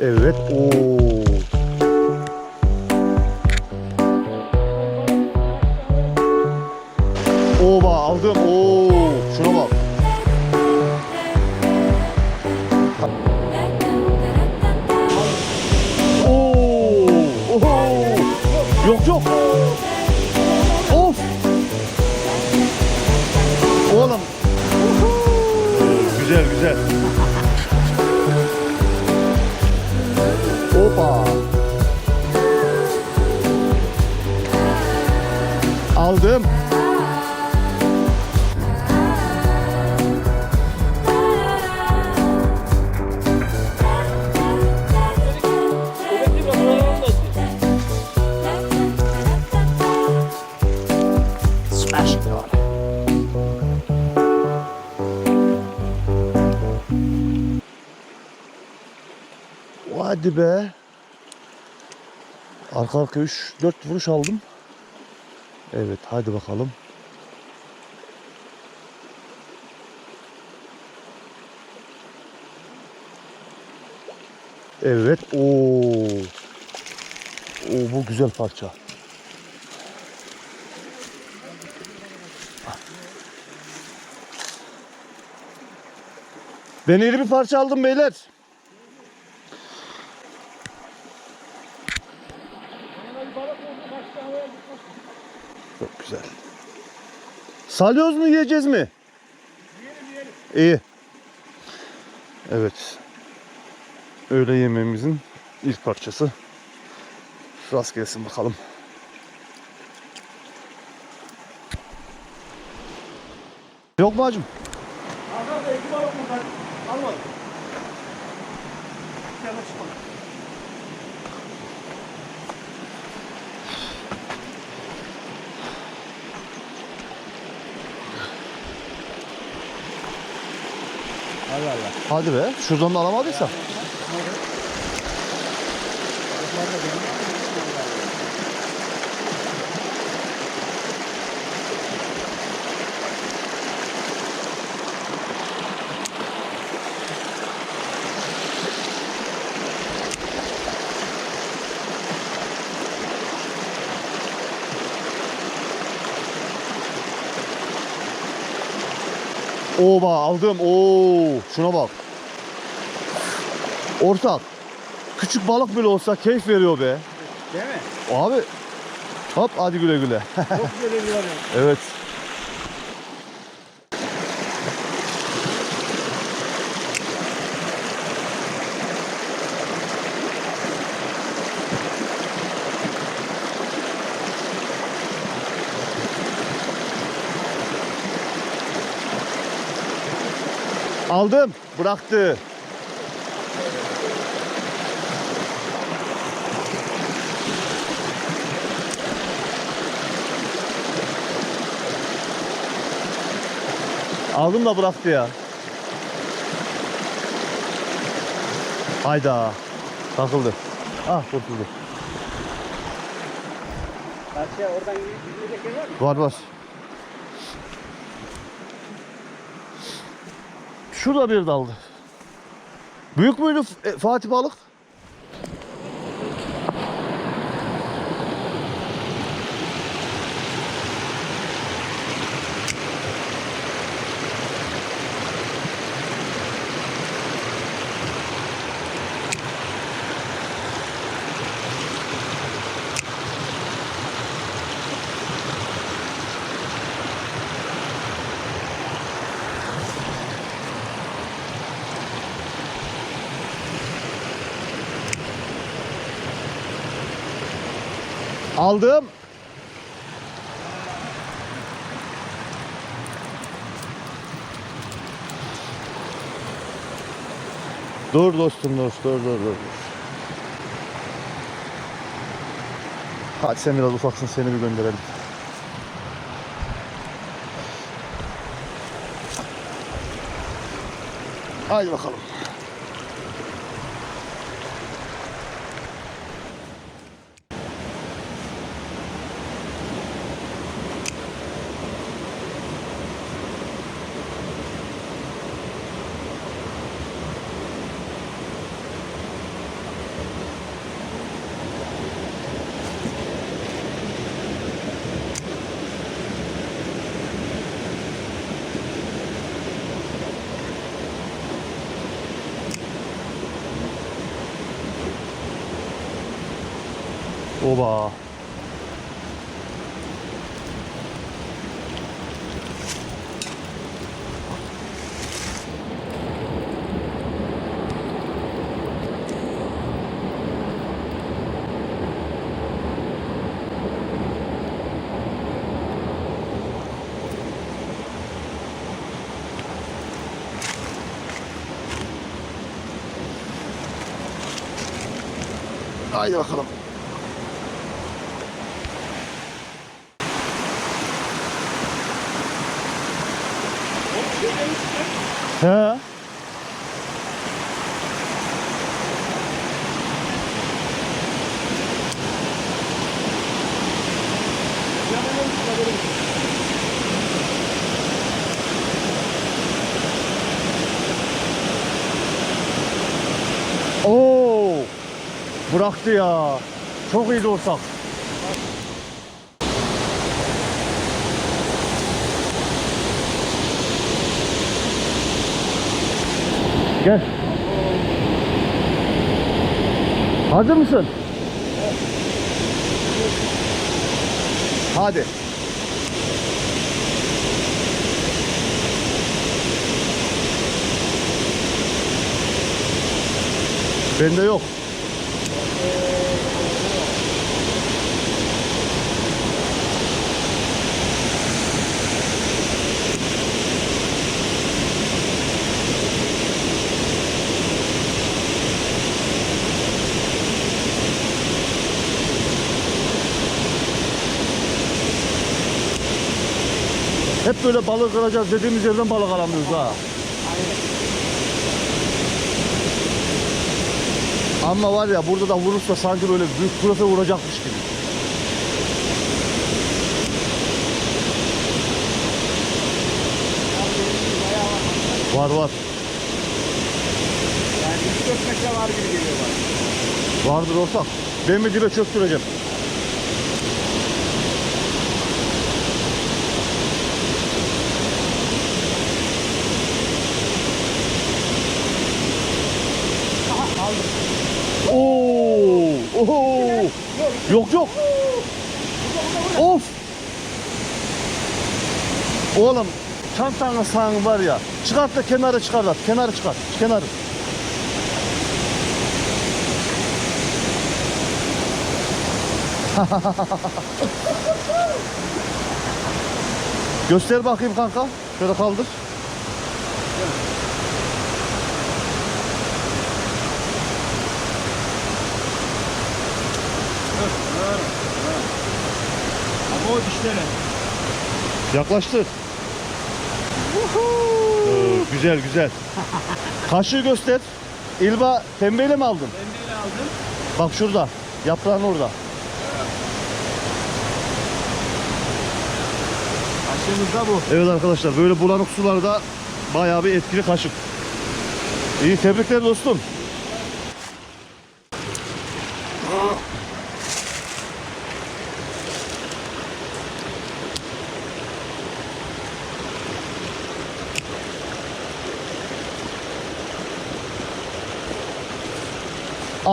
Evet. Oo. Oba aldım. Oo. Şuna bak. Oo. Oho. Yok yok. Of. Oğlum. Güzel güzel. On. Hadi be. Arka arka 3 4 vuruş aldım. Evet hadi bakalım. Evet. Oo. Oo bu güzel parça. Ben iri bir parça aldım beyler. Çok güzel. Salyoz mu yiyeceğiz mi? İyi. Evet. Öğle yemeğimizin ilk parçası. Rast gelsin bakalım. Yok mu hacım? Buradan almadım. Kenara çıkmadı. Allah Allah. Hadi be. Şuradan da alamadıysa. Oba aldım. Oo, şuna bak. Ortak. Küçük balık bile olsa keyif veriyor be. Değil mi? Abi. Hop hadi güle güle. Çok güzel ediyorlar ya. evet. Aldım. Bıraktı. Aldım da bıraktı ya. Hayda. Takıldı. Ah kurtuldu. Karşıya oradan gidecek yer var mı? Var var. Şurada bir daldı. Büyük müydü e, Fatih balık? Aldım. Dur dostum dur dur dur dur. Hadi sen biraz ufaksın seni bir gönderelim. Haydi bakalım. Oba. Haydi bakalım. He. Oo! Bıraktı ya. Çok iyi olsak. Gel. Hazır mısın? Hadi. Bende yok. Hep böyle balık alacağız dediğimiz yerden balık alamıyoruz ha. Ama var ya burada da vurursa sanki böyle büyük profe vuracakmış gibi. Var var. Yani 3-4 metre var gibi geliyor bana. Vardır ortak. Ben bir dibe çöktüreceğim. Oo! Oo! Yok yok. Of! Oğlum çantanın sağın var ya. Çıkart da kenara çıkart. Kenarı çıkart. Kenarı. Göster bakayım kanka. Şöyle kaldır. O dişlere. Yaklaştır. Ee, güzel güzel. Kaşığı göster. İlba pembeyle mi aldın? De aldım. Bak şurada. Yaprağın orada. Aşığımız da bu. Evet arkadaşlar böyle bulanık sularda bayağı bir etkili kaşık. İyi tebrikler dostum.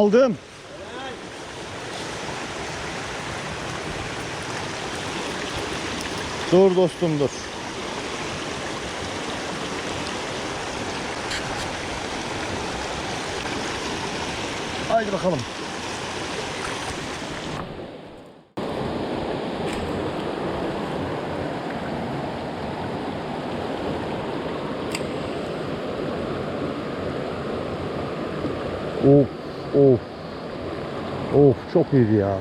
Aldım. Dur dostum dur. Haydi bakalım. Of of. Of çok iyiydi ya.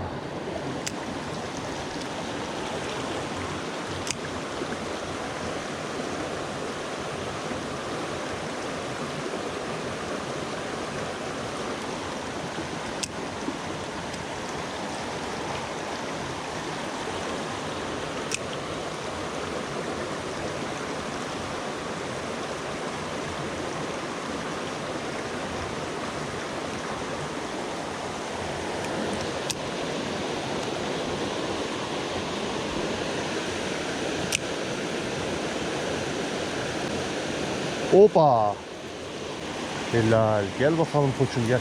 Opa. Helal. Gel bakalım koçum gel.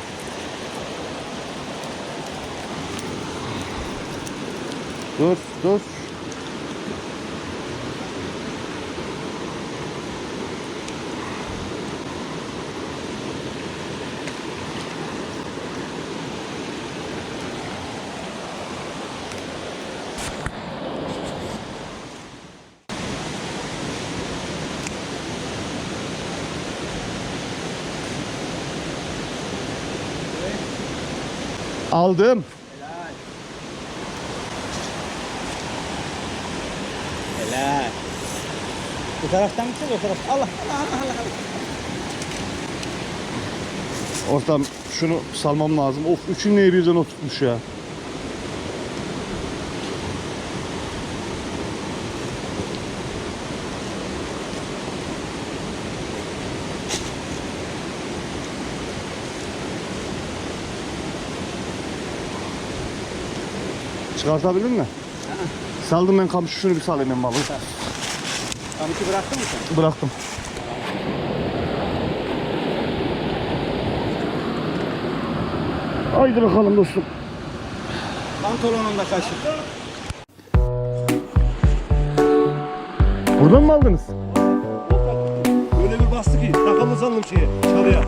Dur dur Aldım. Helal. Bu taraftan gideceğiz o taraf. Allah Allah Allah Allah. Ortam şunu salmam lazım. Of üçünü niye birden oturtmuş ya. Çıkartabildin mi? Saldım ben kamışı şunu bir salayım ben balığı. Kamışı bıraktın mı sen? Bıraktım. Haydi bakalım dostum. Pantolonunda kaşık. Buradan mı aldınız? Öyle bir bastı ki takalım sandım şeye çalıya.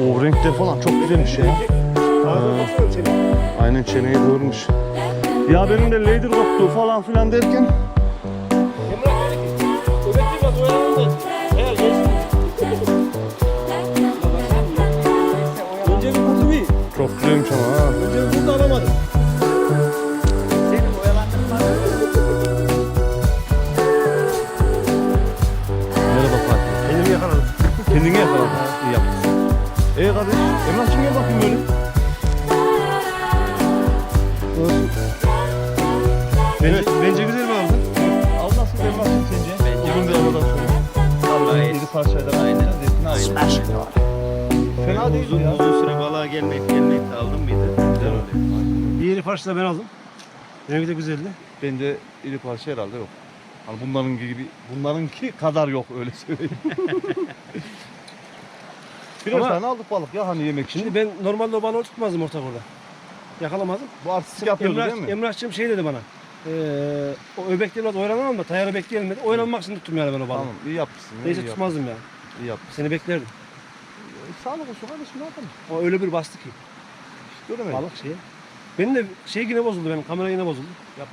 O renkler falan çok güzelmiş ya. Ağzına baksana çene. Aynen çeneyi doğurmuş. Ya benim de lader koptu falan filan derken çok güzelmiş ama ha. Önce burada alamadım. Aldım. Fena değil uzun, ya. uzun süre balığa gelmeyip gelmeyip de aldın mıydı? Güzel oluyor. Bir yeri parçada ben aldım. Rengi de güzeldi. Bende iri parça herhalde yok. Hani bunların gibi, bunlarınki kadar yok öyle söyleyeyim. Birer Ama- tane aldık balık ya hani yemek için. Şimdi ben normalde o balığı tutmazdım ortak orada. Yakalamazdım. bu artistik yapıyordu Emrah, değil mi? Emrah'cığım şey dedi bana. Eee o öbekte biraz oyalanamam da tayarı bekleyelim dedi. Oyalanmak için tuttum yani ben o balığı. Tamam iyi yapmışsın. ya, Neyse iyi, yap- tutmazdım ya. İyi yapmışsın. Seni beklerdim. E, Sağlık olsun kardeşim ne yapalım? O öyle bir bastı ki Göremedim. balık şeye. Benim de şey yine bozuldu benim kamera yine bozuldu. Yap.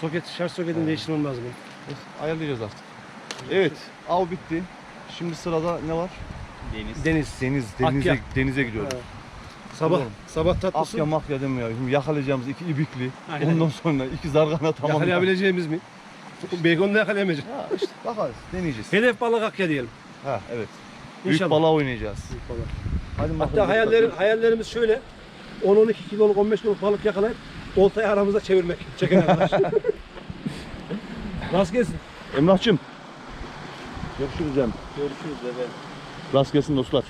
Soket, şarj soketini değiştirmem lazım. benim. Ayarlayacağız artık. Evet av bitti. Şimdi sırada ne var? Deniz. Deniz. Deniz, denize, Akya. denize gidiyoruz. Evet. Sabah, sabah tatlısı. Akya makya demiyor. Şimdi yakalayacağımız iki ibikli. Aynen. Ondan sonra iki zargana tamam. Yakalayabileceğimiz mi? Begon'da yakalayamayacağız. Ya işte bakarız. Deneyeceğiz. Hedef balık akya diyelim. Ha evet. Büyük İnşallah. balığa oynayacağız. Büyük balık. Hadi bakalım. Hatta hayallerim, hayallerimiz şöyle. 10-12 kiloluk, 15 kiloluk balık yakalayıp oltayı aramızda çevirmek. Çeken arkadaş. Rast gelsin. Emrah'cığım. Görüşürüz canım. Görüşürüz bebe. Rast gelsin dostlar.